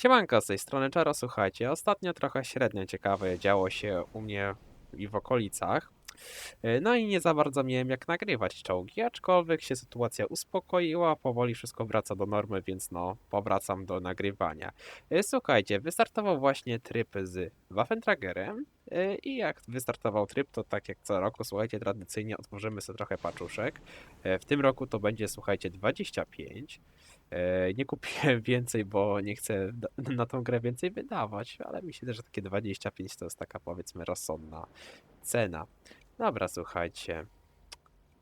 Siemanko, z tej strony Czaro, słuchajcie, ostatnio trochę średnio ciekawe działo się u mnie i w okolicach. E, No i nie za bardzo miałem jak nagrywać czołgi, aczkolwiek się sytuacja uspokoiła, powoli wszystko wraca do normy, więc no, powracam do nagrywania. E, Słuchajcie, wystartował właśnie tryb z Waffentragerem e, i jak wystartował tryb, to tak jak co roku, słuchajcie, tradycyjnie otworzymy sobie trochę paczuszek. W tym roku to będzie, słuchajcie, 25. E, Nie kupiłem więcej, bo nie chcę na tą grę więcej wydawać, ale mi się też, że takie 25 to jest taka powiedzmy rozsądna cena. Dobra, słuchajcie.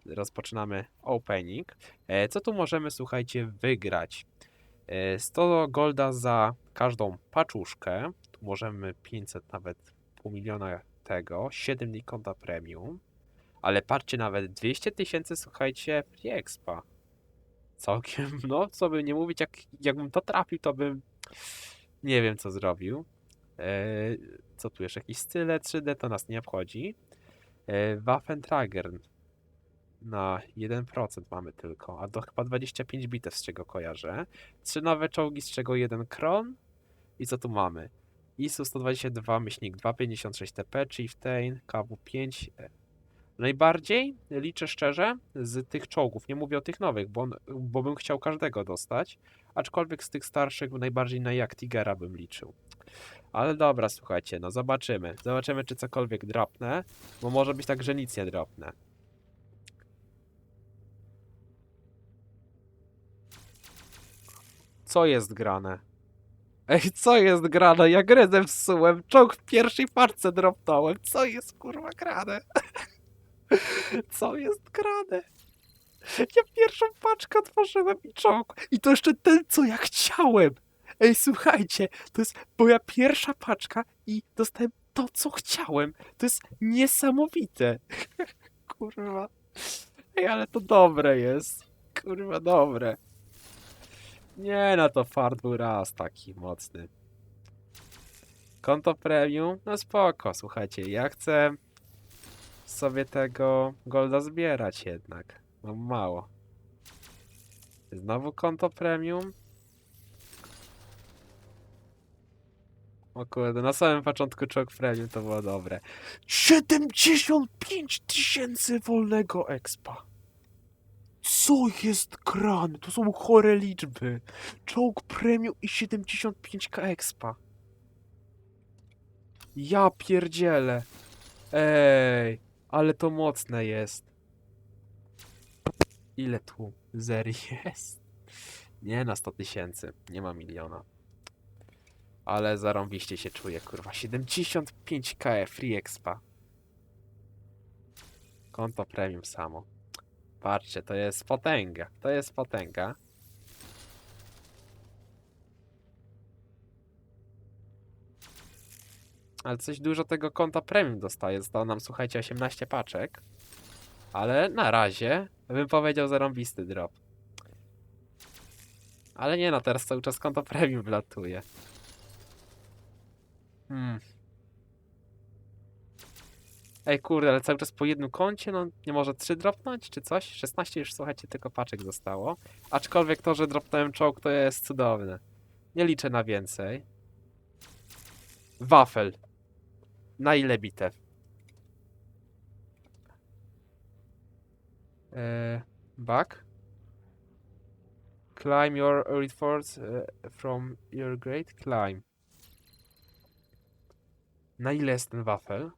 Rozpoczynamy opening. E, Co tu możemy, słuchajcie, wygrać? E, 100 golda za każdą paczuszkę. Tu możemy 500, nawet pół miliona tego. 7 dni konta premium. Ale patrzcie, nawet 200 tysięcy, słuchajcie, free expa. Całkiem, no, co by nie mówić, jak, jakbym to trafił, to bym nie wiem, co zrobił. E, co tu jeszcze? Jakieś style 3D to nas nie obchodzi. E, Waffentrager na 1% mamy tylko, a to chyba 25 bitew, z czego kojarzę. Trzy nowe czołgi, z czego jeden kron. I co tu mamy? ISU 122, myślnik 256 TP, Chieftain, KW5. Najbardziej liczę szczerze z tych czołgów, nie mówię o tych nowych, bo, bo bym chciał każdego dostać, aczkolwiek z tych starszych najbardziej na jak Tigera bym liczył. Ale dobra, słuchajcie, no zobaczymy. Zobaczymy, czy cokolwiek dropnę, bo może być tak, że nic nie dropnę. Co jest grane? Ej, co jest grane? Ja grę zepsułem. Czołg w pierwszej parce dropnąłem. Co jest kurwa grane? Co jest grane? Ja pierwszą paczkę otworzyłem i czołg. I to jeszcze ten, co ja chciałem. Ej, słuchajcie, to jest moja pierwsza paczka i dostałem to, co chciałem. To jest niesamowite. Kurwa. Ej, ale to dobre jest. Kurwa, dobre. Nie, no to fart był raz taki mocny. Konto premium? No spoko, słuchajcie, ja chcę sobie tego golda zbierać jednak. Mam mało. Znowu konto premium. O kurde, na samym początku czołg premium to było dobre. 75 tysięcy wolnego expa. Co jest grane? To są chore liczby. Czołg premium i 75k expa. Ja pierdzielę. Ej, ale to mocne jest. Ile tu zer jest? Nie na 100 tysięcy, nie ma miliona. Ale zarąbiście się czuję, kurwa. 75k free expa. Konto premium samo. Patrzcie, to jest potęga. To jest potęga. Ale coś dużo tego konta premium dostaje. Zostało nam, słuchajcie, 18 paczek. Ale na razie bym powiedział zarąbisty drop. Ale nie no, teraz cały czas konto premium wlatuje. Hmm. Ej kurde, ale cały czas po jednym koncie, no nie może 3 dropnąć czy coś? 16 już słuchajcie tylko paczek zostało. Aczkolwiek to, że dropnąłem czołg to jest cudowne. Nie liczę na więcej. Wafel. Na ile bitew? Eee, back. Climb your forts e, from your great climb. Na ile jest ten wafel?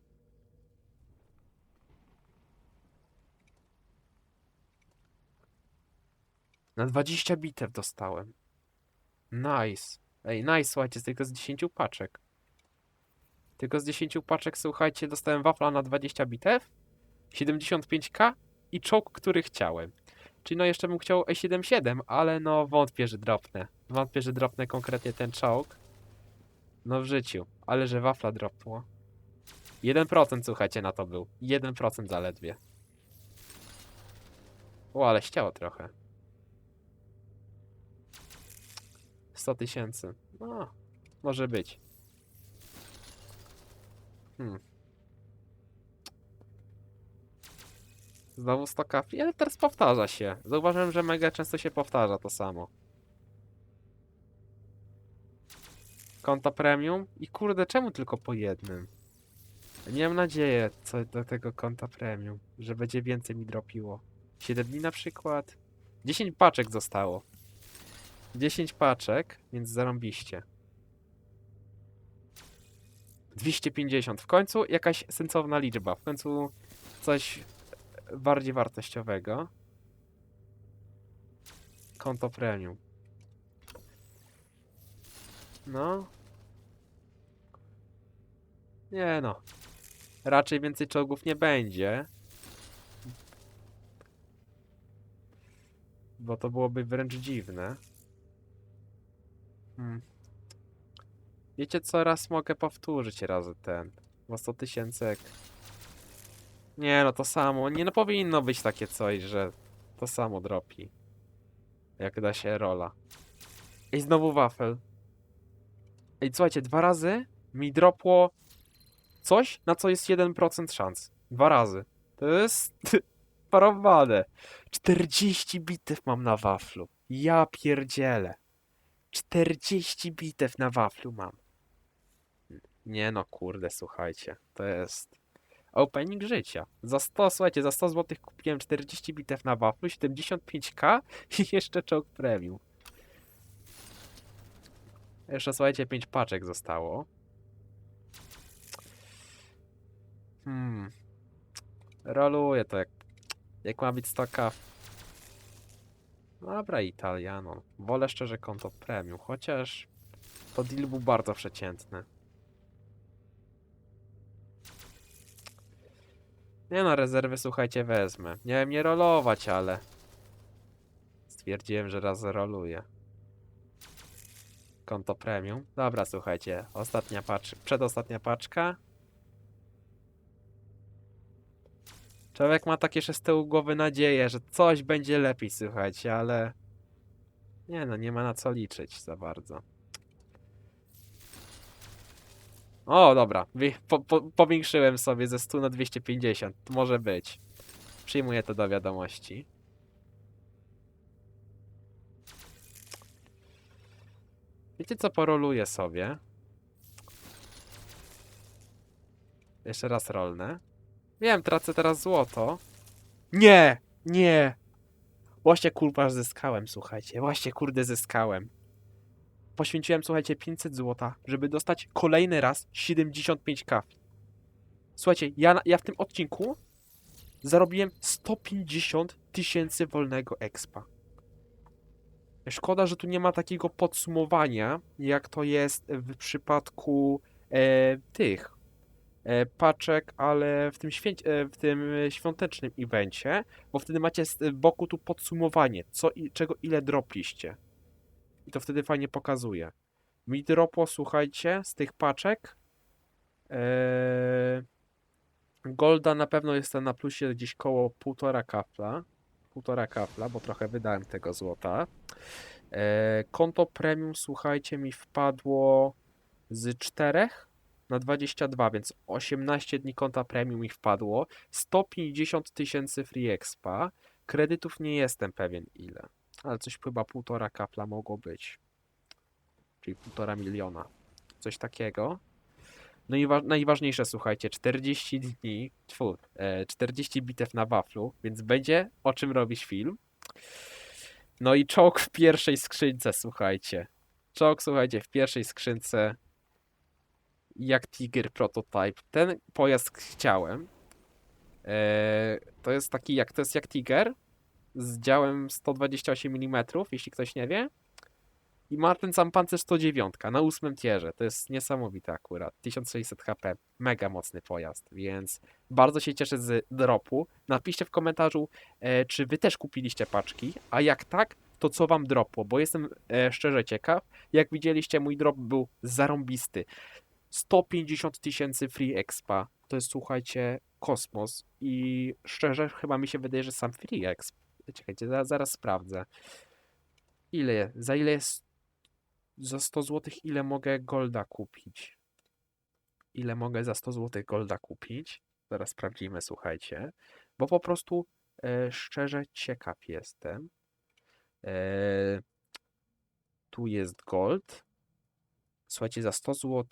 Na 20 bitew dostałem. Nice. Ej, nice, słuchajcie, z tylko z 10 paczek. Tylko z 10 paczek, słuchajcie, dostałem wafla na 20 bitew, 75k i czołg, który chciałem. Czyli no jeszcze bym chciał E77, ale no wątpię, że dropnę. Wątpię, że dropnę konkretnie ten czołg. No w życiu. Ale że wafla dropło. 1% słuchajcie na to był. 1% zaledwie. O, ale ściało trochę. 100 tysięcy. No, może być. Hmm. Znowu 100 kafli, ale teraz powtarza się. Zauważyłem, że mega często się powtarza to samo. konta premium i kurde, czemu tylko po jednym? Nie mam nadziei co do tego konta premium, że będzie więcej mi dropiło. 7 dni na przykład. 10 paczek zostało. 10 paczek, więc zarąbiście. 250. W końcu jakaś sensowna liczba. W końcu coś bardziej wartościowego. Konto premium. No. Nie no. Raczej więcej czołgów nie będzie. Bo to byłoby wręcz dziwne. Hmm. Wiecie co, raz mogę powtórzyć razy ten. Bo 100 tysięcy. Nie no, to samo. Nie no, powinno być takie coś, że to samo dropi. Jak da się rola. I znowu wafel. Ej, słuchajcie, dwa razy mi dropło coś, na co jest 1% szans. Dwa razy. To jest parowane. 40 bitew mam na waflu. Ja pierdzielę. 40 bitew na waflu mam. Nie no, kurde, słuchajcie. To jest opening życia. Za 100, słuchajcie, za 100 zł kupiłem 40 bitew na waflu, 75k i jeszcze czołg premium. Jeszcze, słuchajcie, 5 paczek zostało. Hmm. Roluję to jak, jak ma być 100k. Dobra, Italiano. Wolę szczerze konto premium, chociaż to deal był bardzo przeciętny. Nie no, rezerwy słuchajcie wezmę. Miałem nie rolować, ale stwierdziłem, że raz roluję. Konto premium. Dobra, słuchajcie, ostatnia paczka, przedostatnia paczka. Człowiek ma takie jeszcze z tyłu głowy nadzieję, że coś będzie lepiej, słuchajcie, ale nie no, nie ma na co liczyć za bardzo. O, dobra. Po, po, powiększyłem sobie ze 100 na 250. Może być. Przyjmuję to do wiadomości. Wiecie co, poroluję sobie. Jeszcze raz rolnę. Wiem, tracę teraz złoto. Nie! Nie! Właśnie kurwa zyskałem, słuchajcie. Właśnie kurde zyskałem. Poświęciłem, słuchajcie, 500 złota, żeby dostać kolejny raz 75k. Słuchajcie, ja, ja w tym odcinku zarobiłem 150 tysięcy wolnego expa. Szkoda, że tu nie ma takiego podsumowania, jak to jest w przypadku e, tych e, paczek, ale w tym, święci- e, w tym świątecznym evencie, bo wtedy macie z boku tu podsumowanie, co i czego ile dropliście. I to wtedy fajnie pokazuje. Mi dropło, słuchajcie, z tych paczek. e, Golda na pewno jest na plusie gdzieś koło półtora kapla. Półtora kapla, bo trochę wydałem tego złota. E, konto premium, słuchajcie, mi wpadło z 4 na 22, więc 18 dni konta premium mi wpadło. 150 tysięcy free expa. Kredytów nie jestem pewien ile, ale coś chyba półtora kapla mogło być. Czyli półtora miliona. Coś takiego. No i wa- najważniejsze, słuchajcie, 40 dni, tfu, e, 40 bitew na waflu, więc będzie o czym robić film. No i czołg w pierwszej skrzynce, słuchajcie. Czołg, słuchajcie, w pierwszej skrzynce jak Tiger Prototype. Ten pojazd chciałem. E, to jest taki jak, to jest jak Tiger z działem 128 mm, jeśli ktoś nie wie. I ma ten sam pancerz 109 na ósmym tierze. To jest niesamowite akurat. 1600 HP. Mega mocny pojazd, więc bardzo się cieszę z dropu. Napiszcie w komentarzu, e, czy wy też kupiliście paczki, a jak tak, to co wam dropło, bo jestem e, szczerze ciekaw. Jak widzieliście, mój drop był zarąbisty. 150 tysięcy free expa. To jest, słuchajcie, kosmos. I szczerze, chyba mi się wydaje, że sam free exp. Czekajcie, zaraz, sprawdzę. Ile? Za ile jest. Za 100 zł ile mogę golda kupić? Ile mogę za 100 zł golda kupić? Zaraz sprawdzimy, słuchajcie. Bo po prostu e, szczerze ciekaw jestem. E, tu jest gold. Słuchajcie, za 100 zł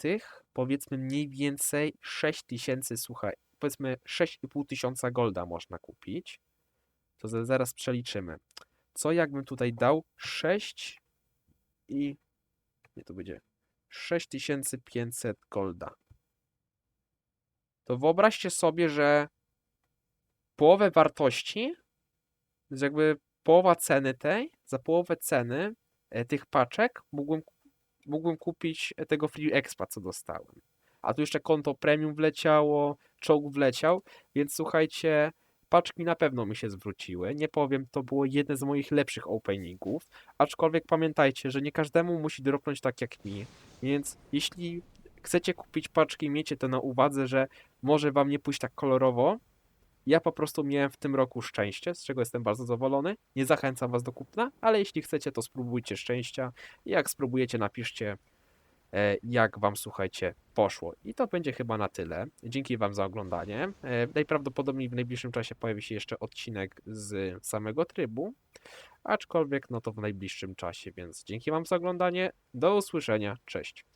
powiedzmy mniej więcej 6 tysięcy, słuchaj, powiedzmy 6,5 tysiąca golda można kupić. To za- zaraz przeliczymy. Co jakbym tutaj dał 6 i... Nie, to będzie 6500 golda. To wyobraźcie sobie, że połowę wartości, to jest jakby połowa ceny tej, za połowę ceny e, tych paczek mógłbym, mógłbym kupić e, tego Free Expa, co dostałem. A tu jeszcze konto premium wleciało, czołg wleciał, więc słuchajcie, paczki na pewno mi się zwróciły. Nie powiem, to było jedne z moich lepszych openingów, aczkolwiek pamiętajcie, że nie każdemu musi dropnąć tak jak mi, więc jeśli chcecie kupić paczki, miejcie to na uwadze, że może wam nie pójść tak kolorowo. Ja po prostu miałem w tym roku szczęście, z czego jestem bardzo zadowolony. Nie zachęcam was do kupna, ale jeśli chcecie, to spróbujcie szczęścia. Jak spróbujecie, napiszcie, jak wam, słuchajcie, poszło. I to będzie chyba na tyle. Dzięki wam za oglądanie. E, Najprawdopodobniej w najbliższym czasie pojawi się jeszcze odcinek z samego trybu, aczkolwiek no to w najbliższym czasie, więc dzięki wam za oglądanie. Do usłyszenia. Cześć.